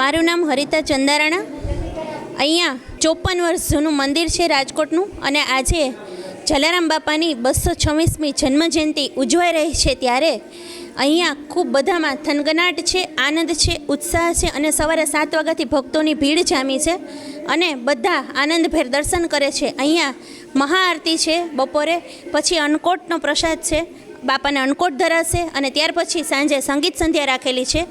મારું નામ હરિતા ચંદારાણા. અહીંયા ચોપન વર્ષ જૂનું મંદિર છે રાજકોટનું અને આજે જલારામ બાપાની બસો છવ્વીસમી જન્મજયંતિ ઉજવાઈ રહી છે ત્યારે અહીંયા ખૂબ બધામાં થનગનાટ છે, આનંદ છે, ઉત્સાહ છે અને સવારે સાત વાગ્યાથી ભક્તોની ભીડ જામી છે અને બધા આનંદભેર દર્શન કરે છે. અહીંયા મહાઆરતી છે બપોરે, પછી અન્નકોટનો પ્રસાદ છે બાપાને અણકોટ ધરાશે અને ત્યાર પછી સાંજે સંગીત સંધ્યા રાખેલી છે.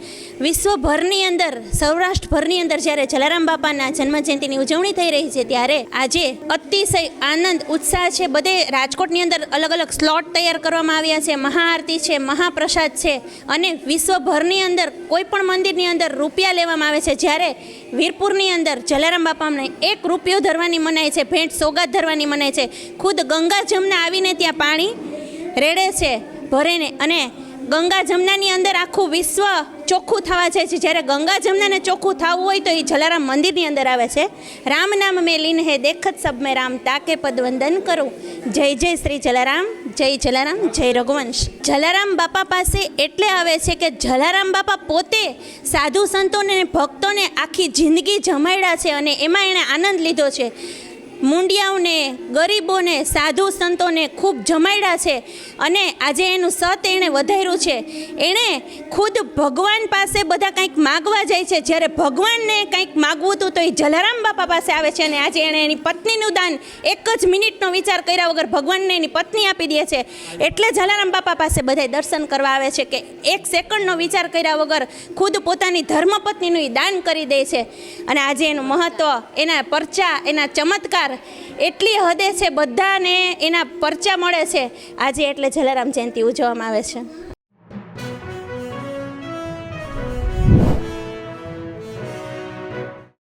વિશ્વભરની અંદર, સૌરાષ્ટ્રભરની અંદર જ્યારે જલારામ બાપાના જન્મજયંતિની ઉજવણી થઈ રહી છે, ત્યારે આજે અતિશય આનંદ, ઉત્સાહ છે. બધે રાજકોટની અંદર અલગ અલગ સ્લોટ તૈયાર કરવામાં આવ્યા છે. મહાઆરતી છે, મહાપ્રસાદ છે અને વિશ્વભરની અંદર કોઈ પણ મંદિરની અંદર રૂપિયા લેવામાં આવે છે. જ્યારે વીરપુરની અંદર જલારામ બાપાને એક રૂપિયો ધરવાની મનાય છે, ભેંટ સોગાત ધરવાની મનાય છે. ખુદ ગંગા જમના આવીને ત્યાં પાણી રેડે છે, ભરેને. અને ગંગા જમનાની અંદર આખું વિશ્વ ચોખ્ખું થવા જાય છે. જ્યારે ગંગા જમનાને ચોખ્ખું થવું હોય તો એ જલારામ મંદિરની અંદર આવે છે. રામ નામ મેં લીન હે, દેખત સબ મેં રામ, તાકે પદ વંદન કરું. જય જય શ્રી જલારામ, જય જલારામ, જય રઘુવંશ. જલારામ બાપા પાસે એટલે આવે છે કે જલારામ બાપા પોતે સાધુ સંતોને ભક્તોને આખી જિંદગી જમાડ્યા છે અને એમાં એણે આનંદ લીધો છે. મૂંડિયાઓને, ગરીબોને, સાધુ સંતોને ખૂબ જમાડ્યા છે અને આજે એનું સત એણે વધાર્યું છે. એણે ખુદ ભગવાન પાસે બધા કંઈક માગવા જાય છે. જ્યારે ભગવાનને કંઈક માગવું તો એ જલારામ બાપા પાસે આવે છે અને આજે એણે એની પત્નીનું દાન એક જ મિનિટનો વિચાર કર્યા વગર ભગવાનને એની પત્ની આપી દે છે. એટલે જલારામ બાપા પાસે બધાય દર્શન કરવા આવે છે કે એક સેકન્ડનો વિચાર કર્યા વગર ખુદ પોતાની ધર્મપત્નીનું એ દાન કરી દે છે. અને આજે એનું મહત્ત્વ એના પરચા, એના ચમત્કાર એટલી હદે છે બધાને એના પરચા મળે છે. આજે એટલે જલારામ જયંતિ ઉજવવામાં આવે છે.